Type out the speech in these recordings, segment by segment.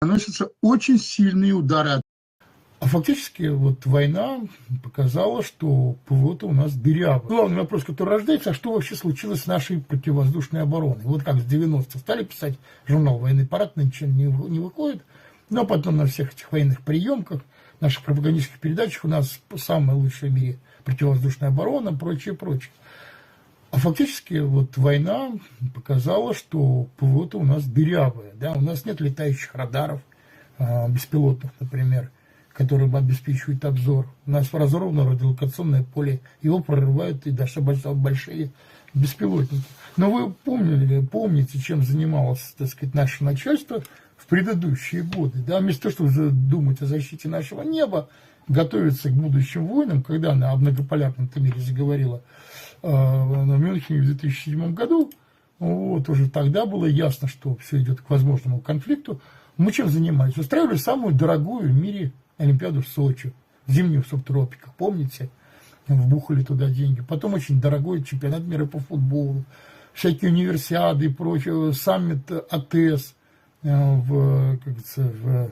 наносятся очень сильные удары. А фактически вот война показала, что ПВО-то у нас дырявый. Главный вопрос, который рождается, а что вообще случилось с нашей противовоздушной обороной? Вот как с 90-х стали писать журнал «Военный парад», ничем не, не выходит. Но потом на всех этих военных приемках, наших пропагандистских передачах у нас самая лучшая в мире противовоздушная оборона, прочее, прочее. А фактически вот война показала, что ПВО-то у нас дырявое. Да? У нас нет летающих радаров, а, беспилотных, например, которые бы обеспечивают обзор. У нас разорвано радиолокационное поле, его прорывают и даже большие беспилотники. Но вы помнили, помните, чем занималось, так сказать, наше начальство в предыдущие годы. Да? Вместо того, чтобы думать о защите нашего неба, готовиться к будущим войнам, когда она о многополярном мире заговорила э, в Мюнхене в 2007 году, вот, уже тогда было ясно, что все идет к возможному конфликту. Мы чем занимались? Устраивали самую дорогую в мире Олимпиаду в Сочи, зимнюю в субтропиках, помните? Вбухали туда деньги. Потом очень дорогой чемпионат мира по футболу, всякие универсиады и прочее, саммит АТС э, в, как говорится, в,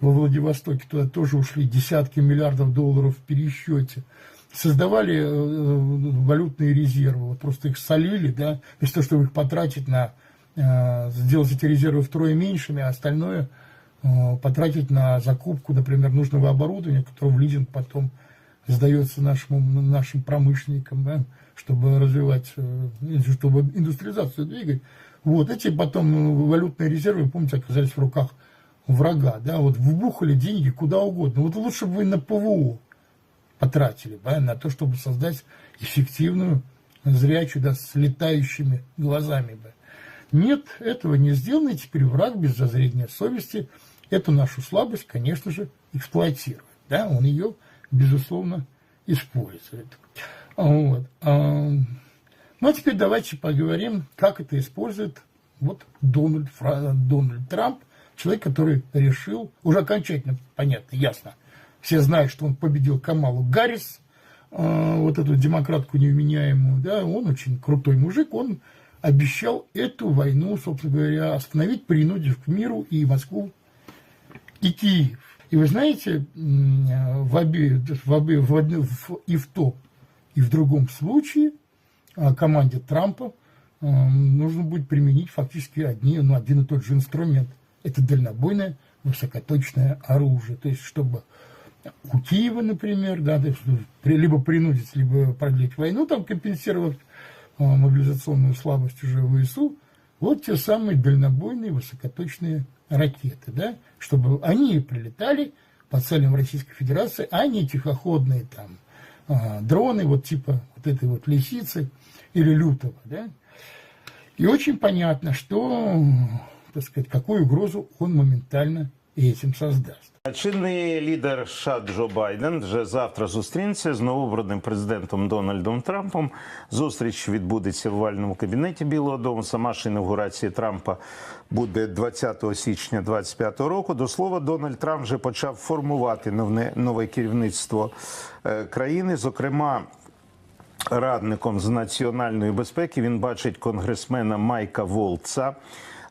во Владивостоке, туда тоже ушли десятки миллиардов долларов в пересчете. Создавали э, валютные резервы, вот просто их солили, да, вместо того, чтобы их потратить на, э, сделать эти резервы втрое меньшими, а остальное – Э, потратить на закупку, например, нужного оборудования, которое в лизинг потом сдается нашим, нашим промышленникам, да, чтобы развивать, э, чтобы индустриализацию двигать. Вот эти потом э, валютные резервы, помните, оказались в руках врага, да, вот вбухали деньги куда угодно. Вот лучше бы вы на ПВО потратили, да, на то, чтобы создать эффективную, зрячую, да, с летающими глазами бы. Нет, этого не сделано, и теперь враг без зазрения совести – эту нашу слабость, конечно же, эксплуатирует. Да? Он ее, безусловно, использует. Вот. А, ну, а теперь давайте поговорим, как это использует вот Дональд, Дональд Трамп, человек, который решил, уже окончательно понятно, ясно, все знают, что он победил Камалу Гаррис, а, вот эту демократку невменяемую, да, он очень крутой мужик, он обещал эту войну, собственно говоря, остановить, принудив к миру и Москву и Киев. И вы знаете, в обе, в обе, в, в, и в том, и в другом случае а, команде Трампа нужно будет применить фактически одни, ну, один и тот же инструмент. Это дальнобойное высокоточное оружие. То есть, чтобы у Киева, например, да, либо принудить, либо продлить войну, там компенсировать а, мобилизационную слабость уже ВСУ, вот те самые дальнобойные высокоточные ракеты, да, чтобы они прилетали по целям Российской Федерации, а не тихоходные там а, дроны, вот типа вот этой вот лисицы или лютого, да. И очень понятно, что, так сказать, какую угрозу он моментально этим создаст. Чинний лідер США Джо Байден вже завтра зустрінеться з новообраним президентом Дональдом Трампом. Зустріч відбудеться в овальному кабінеті Білого Дому. Сама ж інаугурація Трампа буде 20 січня 2025 року. До слова, Дональд Трамп вже почав формувати нове керівництво е, країни. Зокрема, радником з національної безпеки він бачить конгресмена Майка Волца.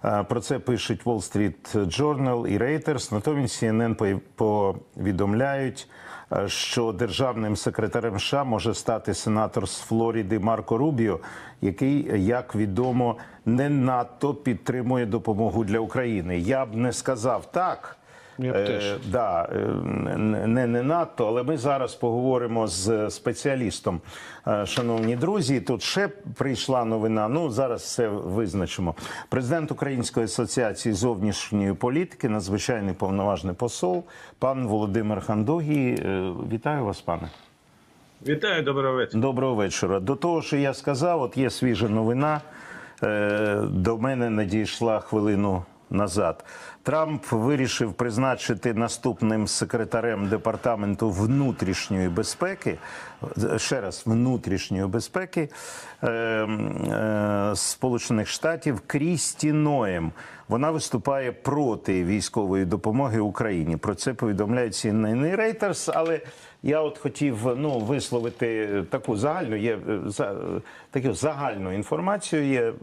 Про це пишуть Wall Street Journal і Reuters. Натомість CNN повідомляють, що державним секретарем США може стати сенатор з Флориди Марко Рубіо, який, як відомо, не надто підтримує допомогу для України. Я б не сказав так. Я б теж. Е, да, е, не, не надто, але ми зараз поговоримо з спеціалістом. Е, Шановні друзі, тут ще прийшла новина. Ну зараз все визначимо. Президент Української асоціації зовнішньої політики, надзвичайний повноважний посол, пан Володимир Хандогій. Вітаю вас, пане. Вітаю, доброго вечора. Доброго вечора. До того, що я сказав, от є свіжа новина. До мене надійшла хвилину назад. Трамп вирішив призначити наступним секретарем департаменту внутрішньої безпеки, ще раз внутрішньої безпеки е, е, Сполучених Штатів Крісті Ноєм. Вона виступає проти військової допомоги Україні. Про це повідомляють і Reuters, але Я от хотів ну, висловити таку загальну, є, е, за, таку загальну інформацію. Я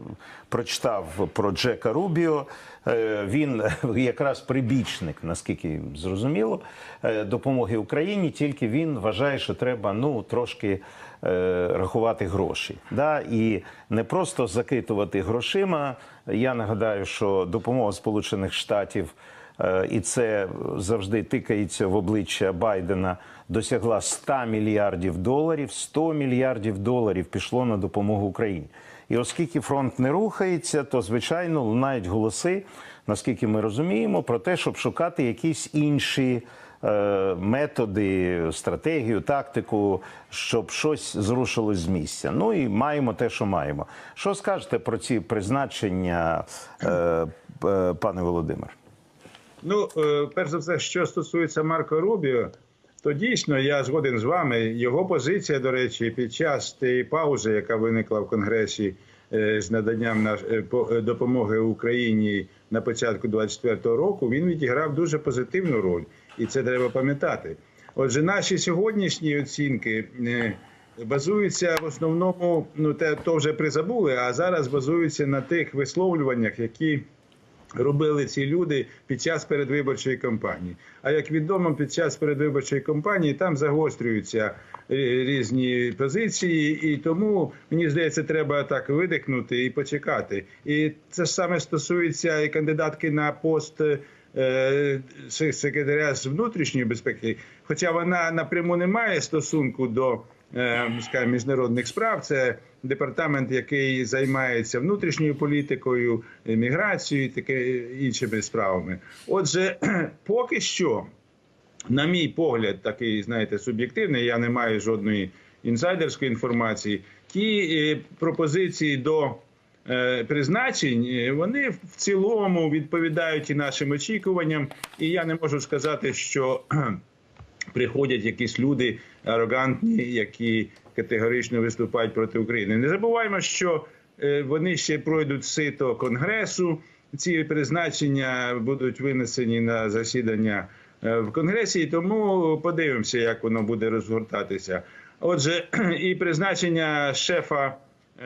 прочитав про Джека Рубіо. Е, Він якраз прибічник, наскільки зрозуміло, е, допомоги Україні. Тільки він вважає, що треба ну трошки е, рахувати гроші. Да? І не просто закитувати грошима. Я нагадаю, що допомога Сполучених Штатів. Е, і це завжди тикається в обличчя Байдена, досягла 100 мільярдів доларів. 100 мільярдів доларів пішло на допомогу Україні. І оскільки фронт не рухається, то звичайно лунають голоси, наскільки ми розуміємо, про те, щоб шукати якісь інші е, методи, стратегію, тактику, щоб щось зрушилось з місця. Ну і маємо те, що маємо. Що скажете про ці призначення, е, е, пане Володимир? Ну, перш за все, що стосується Марко Рубіо, то дійсно я згоден з вами. Його позиція, до речі, під час тієї паузи, яка виникла в Конгресі е, з наданням е, е, допомоги Україні на початку 24-го року, він відіграв дуже позитивну роль, і це треба пам'ятати. Отже, наші сьогоднішні оцінки. Базуються в основному, ну те то вже призабули, а зараз базуються на тих висловлюваннях, які робили ці люди під час передвиборчої кампанії. А як відомо, під час передвиборчої кампанії там загострюються е, різні позиції, і тому мені здається, треба так видихнути і почекати. І це ж саме стосується і кандидатки на пост. е, Секретаря з внутрішньої безпеки, хоча вона напряму не має стосунку до скажімо, міжнародних справ, це департамент, який займається внутрішньою політикою, міграцією, таке іншими справами. Отже, поки що, на мій погляд, такий, знаєте, суб'єктивний, я не маю жодної інсайдерської інформації. Ті е, пропозиції до е, призначень, е, вони в цілому відповідають і нашим очікуванням. І я не можу сказати, що приходять якісь люди арогантні, які категорично виступають проти України. Не забуваємо, що е, вони ще пройдуть сито конгресу. Ці призначення будуть винесені на засідання е, в конгресі, і тому подивимося, як воно буде розгортатися. Отже, і призначення шефа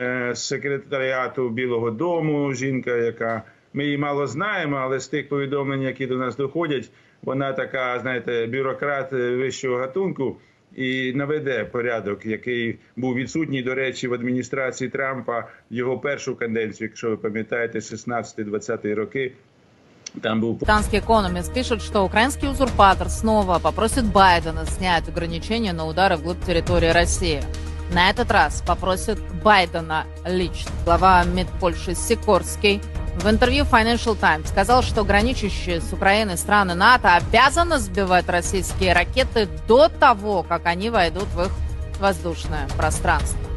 е, секретаріату Білого Дому, жінка, яка ми її мало знаємо, але з тих повідомлень, які до нас доходять, вона така, знаєте, бюрократ вищого гатунку і наведе порядок, який був відсутній, до речі, в адміністрації Трампа в його першу каденцію, якщо ви пам'ятаєте, 16-20 роки. Там був Британский экономист пишет, что украинский узурпатор снова попросит Байдена снять ограничения на удары вглубь территории России. На этот раз попросит Байдена лично. Глава МИД Польши Сикорский в интервью Financial Times сказал, что граничащие с Украиной страны НАТО обязаны сбивать российские ракеты до того, как они войдут в их воздушное пространство.